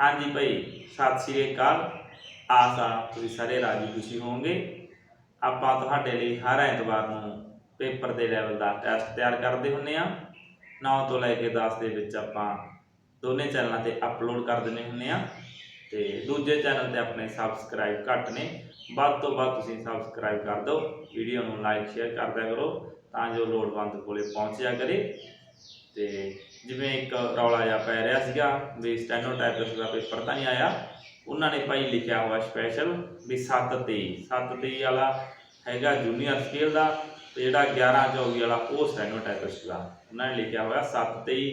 ਹਾਂਜੀ ਭਾਈ, ਸਤਿ ਸ਼੍ਰੀ ਅਕਾਲ। ਆਸ ਆ ਤੁਸੀਂ ਸਾਰੇ ਰਾਜੀ ਖੁਸ਼ੀ ਹੋਵੋਗੇ? ਆਪਾਂ ਤੁਹਾਡੇ ਲਈ ਹਰ ਐਤਵਾਰ ਨੂੰ ਪੇਪਰ ਦੇ ਲੈਵਲ ਦਾ ਟੈਸਟ ਤਿਆਰ ਕਰਦੇ ਹੁੰਨੇ ਆ। 9 ਤੋਂ ਲੈ ਕੇ 10 ਦੇ ਵਿੱਚ ਆਪਾਂ ਦੋਨੇ ਚੈਨਲਾਂ ਤੇ ਅਪਲੋਡ ਕਰ ਦਿੰਦੇ ਹੁੰਨੇ ਆ। ਤੇ ਦੂਜੇ ਚੈਨਲ ਤੇ ਆਪਣੇ ਸਬਸਕ੍ਰਾਈਬ ਘੱਟ ਨੇ। ਵੱਧ ਤੋਂ ਵੱਧ ਤੁਸੀਂ ਸਬਸਕ੍ਰਾਈਬ ਕਰ ਦਿਓ। ਵੀਡੀਓ ਨੂੰ ਲਾਈਕ ਸ਼ੇਅਰ ਕਰਦਿਆ ਕਰੋ ਤਾਂ ਜੋ ਲੋੜਵੰਦ ਕੋਲੇ ਪਹੁੰਚ ਜਾ ਕਰੇ। ਤੇ ਜਿਵੇਂ ਇੱਕ ਰੌਲਾ ਜਿਹਾ ਪੈ ਰਿਹਾ ਸੀਗਾ ਵੀ ਸਟੈਨੋਟਾਈਪਿਸਟ ਦਾ ਪੇਪਰ ਤਾਂ ਨਹੀਂ ਆਇਆ, ਉਹਨਾਂ ਨੇ ਭਾਈ ਲਿਖਿਆ ਹੋਇਆ ਸਪੈਸ਼ਲ ਵੀ 723 723 ਵਾਲਾ ਹੈਗਾ ਜੂਨੀਅਰ ਸਕੇਲ ਦਾ ਤੇ ਜਿਹੜਾ 11 24 ਵਾਲਾ ਉਹ ਸਟੈਨੋਟਾਈਪਿਸਟ ਦਾ। ਉਹਨਾਂ ਨੇ ਲਿਖਿਆ ਹੋਇਆ 723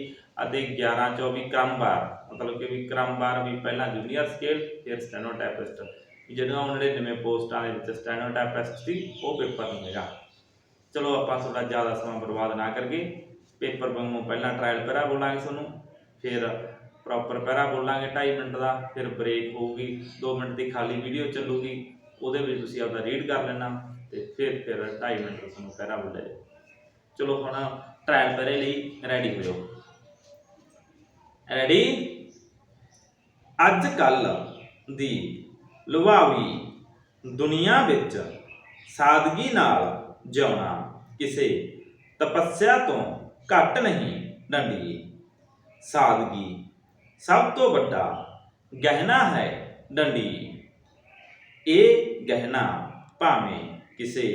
ਅਤੇ 11 24 ਕ੍ਰਮਵਾਰ ਮਤਲਬ ਕਿ ਵੀ ਕ੍ਰਮਵਾਰ ਵੀ ਪਹਿਲਾਂ ਜੂਨੀਅਰ ਸਕੇਲ ਫਿਰ ਸਟੈਨੋਟਾਈਪਿਸਟ ਜਿਹੜੀਆਂ ਉਹ 99 ਪੋਸਟਾਂ ਦੇ ਵਿੱਚ ਸਟੈਨੋਟਾਈਪਿਸਟ ਸੀ, ਉਹ ਪੇਪਰ ਨਹੀਂ ਹੈਗਾ। ਚਲੋ ਆਪਾਂ ਤੁਹਾਡਾ ਜ਼ਿਆਦਾ ਸਮਾਂ ਬਰਬਾਦ ਨਾ ਕਰਕੇ ਪੇਪਰ ਵਾਂਗੂ ਪਹਿਲਾਂ ਟ੍ਰਾਇਲ ਪੈਰਾ ਬੋਲਾਂਗੇ ਤੁਹਾਨੂੰ, ਫਿਰ ਪ੍ਰੋਪਰ ਪੈਰਾ ਬੋਲਾਂਗੇ 2.5 ਮਿੰਟ ਦਾ, ਫਿਰ ਬ੍ਰੇਕ ਹੋਊਗੀ 2 ਮਿੰਟ ਦੀ ਖਾਲੀ ਵੀਡੀਓ ਚੱਲੂਗੀ, ਉਹਦੇ ਵਿੱਚ ਤੁਸੀਂ ਆਪਦਾ ਰੀਡ ਕਰ ਲੈਣਾ ਤੇ ਫਿਰ ਫਿਰ 2.5 ਮਿੰਟ ਤੁਹਾਨੂੰ ਪੈਰਾ ਬੋਲਿਆ ਚਲੋ ਹੁਣ ਟ੍ਰਾਇਲ ਪੈਰੇ ਲਈ ਰੈਡੀ ਹੋ ਜਾਓ ਰੈਡੀ ਅੱਜ ਕੱਲ ਦੀ ਲੁਭਾਵੀ ਦੁਨੀਆ ਵਿੱਚ ਸਾਦਗੀ ਨਾਲ ਜਿਉਣਾ ਕਿਸੇ ਤਪੱਸਿਆ ਤੋਂ ਘੱਟ ਨਹੀਂ ਡੰਡੀ ਸਾਦਗੀ ਸਭ ਤੋਂ ਵੱਡਾ ਗਹਿਣਾ ਹੈ ਡੰਡੀ ਇਹ ਗਹਿਣਾ ਭਾਵੇਂ ਕਿਸੇ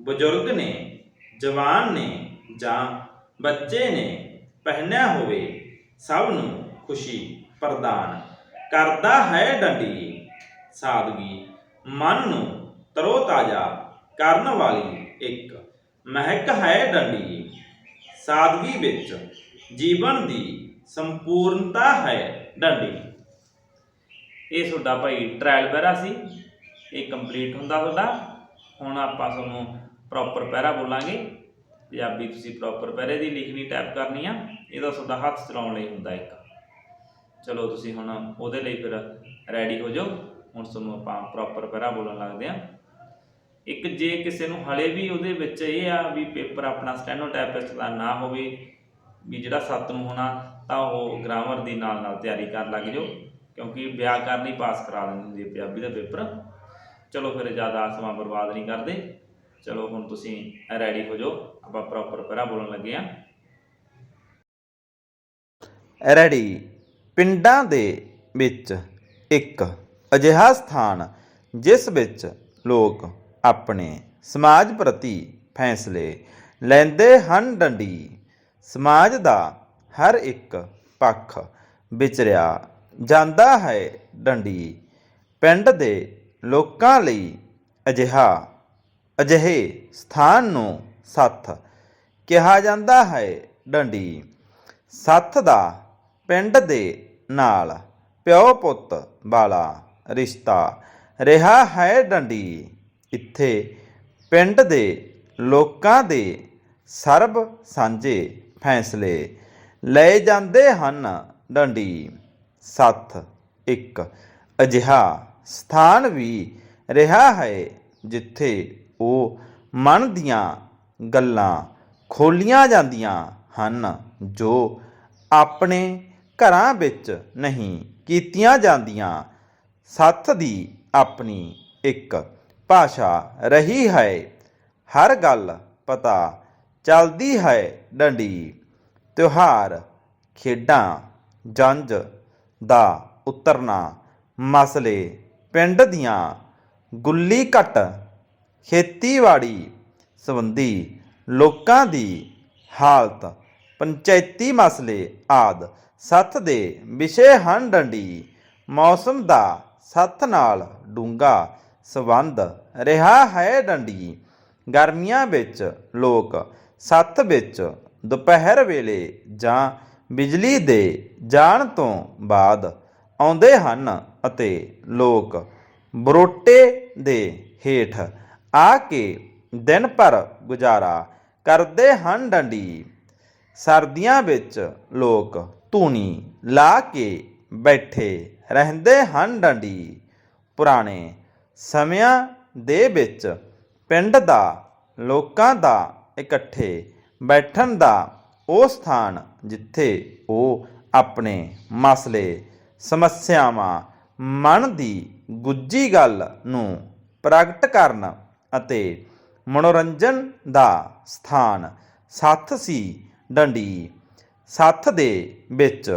ਬਜ਼ੁਰਗ ਨੇ, ਜਵਾਨ ਨੇ ਜਾਂ ਬੱਚੇ ਨੇ ਪਹਿਨਿਆ ਹੋਵੇ, ਸਭ ਨੂੰ ਖੁਸ਼ੀ ਪ੍ਰਦਾਨ ਕਰਦਾ ਹੈ ਡੰਡੀ ਸਾਦਗੀ ਮਨ ਨੂੰ ਤਰੋਤਾਜ਼ਾ ਕਰਨ ਵਾਲੀ ਇੱਕ ਮਹਿਕ ਹੈ ਡੰਡੀ ਸਾਦਗੀ ਵਿੱਚ ਜੀਵਨ ਦੀ ਸੰਪੂਰਨਤਾ ਹੈ ਡੰਡੀ। ਇਹ ਤੁਹਾਡਾ ਭਾਈ ਟ੍ਰਾਇਲ ਪੈਰਾ ਸੀ, ਇਹ ਕੰਪਲੀਟ ਹੁੰਦਾ ਤੁਹਾਡਾ। ਹੁਣ ਆਪਾਂ ਤੁਹਾਨੂੰ ਪ੍ਰੋਪਰ ਪੈਰਾ ਬੋਲਾਂਗੇ। ਪੰਜਾਬੀ ਤੁਸੀਂ ਪ੍ਰੋਪਰ ਪੈਰੇ ਦੀ ਲਿਖਣੀ ਟਾਈਪ ਕਰਨੀ ਆ, ਇਹਦਾ ਤੁਹਾਡਾ ਹੱਥ ਚਲਾਉਣ ਲਈ ਹੁੰਦਾ ਇੱਕ। ਚਲੋ ਤੁਸੀਂ ਹੁਣ ਉਹਦੇ ਲਈ ਫਿਰ ਰੈਡੀ ਹੋ ਜਾਓ। ਹੁਣ ਤੁਹਾਨੂੰ ਆਪਾਂ ਪ੍ਰੋਪਰ ਪੈਰਾ ਬੋਲਣ ਲੱਗਦੇ ਆ। ਇੱਕ ਜੇ ਕਿਸੇ ਨੂੰ ਹਲੇ ਵੀ ਉਹਦੇ ਵਿੱਚ ਇਹ ਆ ਵੀ ਪੇਪਰ ਆਪਣਾ ਸਟੈਨੋਟਾਈਪਿਸਟ ਦਾ ਨਾ ਹੋਵੇ, ਵੀ ਜਿਹੜਾ ਸੱਤ ਨੂੰ ਹੋਣਾ ਤਾਂ ਉਹ ਗ੍ਰਾਮਰ ਦੀ ਨਾਲ ਨਾਲ ਤਿਆਰੀ ਕਰਨ ਲੱਗ ਜਾਓ, ਕਿਉਂਕਿ ਵਿਆਕਰਨ ਹੀ ਪਾਸ ਕਰਾ ਦਿੰਦੀ ਹੁੰਦੀ ਪੰਜਾਬੀ ਦਾ ਪੇਪਰ। ਚਲੋ ਫਿਰ ਜ਼ਿਆਦਾ ਸਮਾਂ ਬਰਬਾਦ ਨਹੀਂ ਕਰਦੇ। ਚਲੋ ਹੁਣ ਤੁਸੀਂ ਰੈਡੀ ਹੋ ਜਾਓ, ਆਪਾਂ ਪ੍ਰੋਪਰ ਪੈਰਾ ਬੋਲਣ ਲੱਗੇ ਆ ਰੈਡੀ ਪਿੰਡਾਂ ਦੇ ਵਿੱਚ ਇੱਕ ਅਜਿਹਾ ਸਥਾਨ, ਜਿਸ ਵਿੱਚ ਲੋਕ ਆਪਣੇ ਸਮਾਜ ਪ੍ਰਤੀ ਫੈਸਲੇ ਲੈਂਦੇ ਹਨ ਡੰਡੀ। ਸਮਾਜ ਦਾ ਹਰ ਇੱਕ ਪੱਖ ਵਿਚਰਿਆ ਜਾਂਦਾ ਹੈ ਡੰਡੀ। ਪਿੰਡ ਦੇ ਲੋਕਾਂ ਲਈ ਅਜਿਹਾ, ਅਜਿਹੇ ਸਥਾਨ ਨੂੰ ਸੱਥ ਕਿਹਾ ਜਾਂਦਾ ਹੈ ਡੰਡੀ। ਸੱਥ ਦਾ ਪਿੰਡ ਦੇ ਨਾਲ ਪਿਓ ਪੁੱਤ ਵਾਲਾ ਰਿਸ਼ਤਾ ਰਿਹਾ ਹੈ ਡੰਡੀ। ਇੱਥੇ ਪਿੰਡ ਦੇ ਲੋਕਾਂ ਦੇ ਸਰਬ ਸਾਂਝੇ ਫੈਸਲੇ ਲਏ ਜਾਂਦੇ ਹਨ। ਡੰਡੀ ਸੱਥ ਇੱਕ ਅਜਿਹਾ ਸਥਾਨ ਵੀ ਰਿਹਾ ਹੈ ਜਿੱਥੇ ਉਹ ਮਨ ਦੀਆਂ ਗੱਲਾਂ ਖੋਲੀਆਂ ਜਾਂਦੀਆਂ ਹਨ, ਜੋ ਆਪਣੇ ਘਰਾਂ ਵਿੱਚ ਨਹੀਂ ਕੀਤੀਆਂ ਜਾਂਦੀਆਂ। ਸੱਥ ਦੀ ਆਪਣੀ ਇੱਕ ਭਾਸ਼ਾ ਰਹੀ ਹੈ, ਹਰ ਗੱਲ ਪਤਾ ਚੱਲਦੀ ਹੈ ਡੰਡੀ। ਤਿਉਹਾਰ, ਖੇਡਾਂ ਜੰਜ ਦਾ ਉਤਰਨਾ ਮਸਲੇ ਪਿੰਡ ਦੀਆਂ ਗੁੱਲੀ ਘਟ ਖੇਤੀਬਾੜੀ ਸੰਬੰਧੀ ਲੋਕਾਂ ਦੀ ਹਾਲਤ, ਪੰਚਾਇਤੀ ਮਸਲੇ ਆਦ ਸੱਥ ਦੇ ਵਿਸ਼ੇ ਹਨ ਡੰਡੀ। ਮੌਸਮ ਦਾ ਸੱਥ ਨਾਲ ਡੂੰਗਾ ਸੰਬੰਧ। ਰਿਹਾ ਹੈ ਡੰਡੀ ਗਰਮੀਆਂ ਵਿੱਚ ਲੋਕ ਸੱਤ ਵਿੱਚ ਦੁਪਹਿਰ ਵੇਲੇ ਜਾਂ ਬਿਜਲੀ ਦੇ ਜਾਣ ਤੋਂ ਬਾਅਦ ਆਉਂਦੇ ਹਨ ਅਤੇ ਲੋਕ ਬਰੋਟੇ ਦੇ ਹੇਠ ਆ ਕੇ ਦਿਨ ਭਰ ਗੁਜ਼ਾਰਾ ਕਰਦੇ ਹਨ ਡੰਡੀ ਸਰਦੀਆਂ ਵਿੱਚ ਲੋਕ ਧੂਣੀ ਲਾ ਕੇ ਬੈਠੇ ਰਹਿੰਦੇ ਹਨ ਡੰਡੀ ਪੁਰਾਣੇ ਸਮਿਆਂ ਦੇ ਵਿੱਚ ਪਿੰਡ ਦਾ, ਲੋਕਾਂ ਦਾ, ਇਕੱਠੇ ਬੈਠਣ ਦਾ ਉਹ ਸਥਾਨ ਜਿੱਥੇ ਉਹ ਆਪਣੇ ਮਸਲੇ, ਸਮੱਸਿਆਵਾਂ, ਮਨ ਦੀ ਗੁੱਜੀ ਗੱਲ ਨੂੰ ਪ੍ਰਗਟ ਕਰਨ ਅਤੇ ਮਨੋਰੰਜਨ ਦਾ ਸਥਾਨ ਸੱਥ ਸੀ ਡੰਡੀ। ਸੱਥ ਦੇ ਵਿੱਚ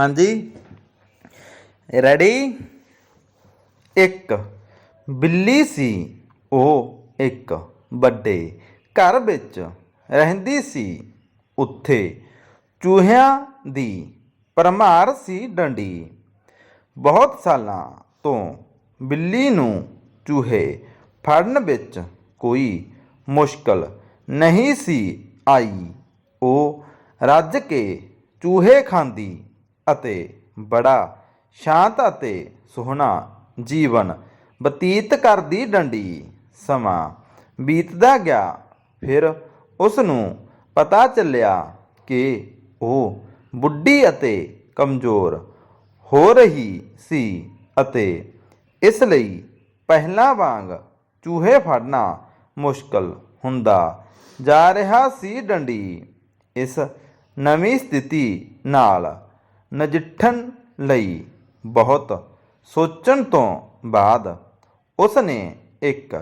ਹਾਂਜੀ। ਰੈਡੀ ਇੱਕ। ਬਿੱਲੀ ਸੀ, ਉਹ ਇੱਕ। ਵੱਡੇ। ਘਰ ਵਿੱਚ ਰਹਿੰਦੀ ਸੀ, ਉੱਥੇ। ਚੂਹਿਆਂ ਦੀ ਪਰਮਾਰ ਸੀ ਡੰਡੀ। ਬਹੁਤ ਸਾਲਾਂ ਤੋਂ ਬਿੱਲੀ ਨੂੰ ਚੂਹੇ ਫੜਨ ਵਿੱਚ ਕੋਈ ਮੁਸ਼ਕਲ ਨਹੀਂ ਸੀ ਆਈ। ਉਹ ਰੱਜ ਕੇ ਚੂਹੇ ਖਾਂਦੀ ਅਤੇ ਬੜਾ ਸ਼ਾਂਤ ਅਤੇ ਸੁਹਣਾ ਜੀਵਨ ਬਤੀਤ ਕਰਦੀ ਡੰਡੀ ਸਮਾਂ ਬੀਤਦਾ ਗਿਆ। ਫਿਰ ਉਸ ਨੂੰ ਪਤਾ ਚੱਲਿਆ ਕਿ ਉਹ ਬੁੱਢੀ ਅਤੇ ਕਮਜ਼ੋਰ ਹੋ ਰਹੀ ਸੀ ਅਤੇ ਇਸ ਲਈ ਪਹਿਲਾਂ ਵਾਂਗ ਚੂਹੇ ਫੜਨਾ ਮੁਸ਼ਕਲ ਹੁੰਦਾ ਜਾ ਰਿਹਾ ਸੀ ਡੰਡੀ। ਇਸ ਨਵੀਂ ਸਥਿਤੀ ਨਾਲ ਨਜਿੱਠਣ ਲਈ ਬਹੁਤ ਸੋਚਣ ਤੋਂ ਬਾਅਦ ਉਸ ਨੇ ਇੱਕ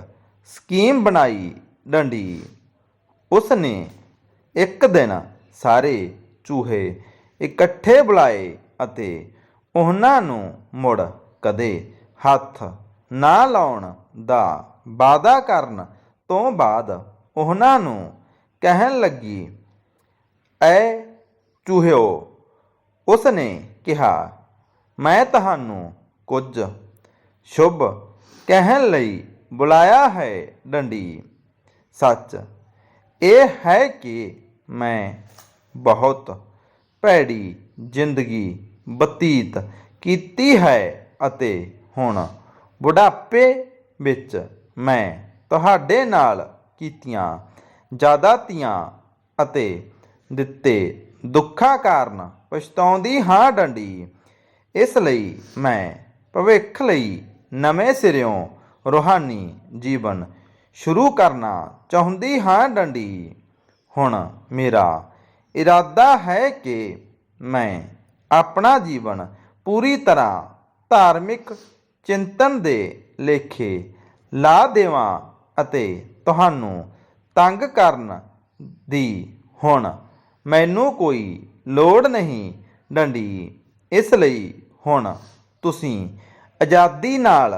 ਸਕੀਮ ਬਣਾਈ ਡੰਡੀ। ਉਸ ਨੇ ਇੱਕ ਦਿਨ ਸਾਰੇ ਚੂਹੇ ਇਕੱਠੇ ਬੁਲਾਏ ਅਤੇ ਉਹਨਾਂ ਨੂੰ ਮੁੜ ਕਦੇ ਹੱਥ ਨਾ ਲਾਉਣ ਦਾ ਵਾਅਦਾ ਕਰਨ ਤੋਂ ਬਾਅਦ ਉਹਨਾਂ ਨੂੰ ਕਹਿਣ ਲੱਗੀ, ਐ ਚੂਹਿਓ ਉਸ ਨੇ ਕਿਹਾ, ਮੈਂ ਤੁਹਾਨੂੰ ਕੁਝ ਸ਼ੁਭ ਕਹਿਣ ਲਈ ਬੁਲਾਇਆ ਹੈ, ਡੰਡੀ। ਸੱਚ ਇਹ ਹੈ ਕਿ ਮੈਂ ਬਹੁਤ ਭੈੜੀ ਜ਼ਿੰਦਗੀ ਬਤੀਤ ਕੀਤੀ ਹੈ ਅਤੇ ਹੁਣ ਬੁਢਾਪੇ ਵਿੱਚ ਮੈਂ ਤੁਹਾਡੇ ਨਾਲ ਕੀਤੀਆਂ ਜ਼ਿਆਦਾਤੀਆਂ ਅਤੇ ਦਿੱਤੇ ਦੁੱਖਾਂ ਕਾਰਨ ਪਛਤਾਉਂਦੀ ਹਾਂ ਡੰਡੀ। ਇਸ ਲਈ ਮੈਂ ਭਵਿੱਖ ਲਈ ਨਵੇਂ ਸਿਰਿਓਂ ਰੂਹਾਨੀ ਜੀਵਨ ਸ਼ੁਰੂ ਕਰਨਾ ਚਾਹੁੰਦੀ ਹਾਂ ਡੰਡੀ। ਹੁਣ ਮੇਰਾ ਇਰਾਦਾ ਹੈ ਕਿ ਮੈਂ ਆਪਣਾ ਜੀਵਨ ਪੂਰੀ ਤਰ੍ਹਾਂ ਧਾਰਮਿਕ ਚਿੰਤਨ ਦੇ ਲੇਖੇ ਲਾ ਦੇਵਾਂ ਅਤੇ ਤੁਹਾਨੂੰ ਤੰਗ ਕਰਨ ਦੀ ਹੁਣ ਮੈਨੂੰ ਕੋਈ ਲੋੜ ਨਹੀਂ ਡੰਡੀ ਇਸ ਲਈ ਹੁਣ ਤੁਸੀਂ ਆਜ਼ਾਦੀ ਨਾਲ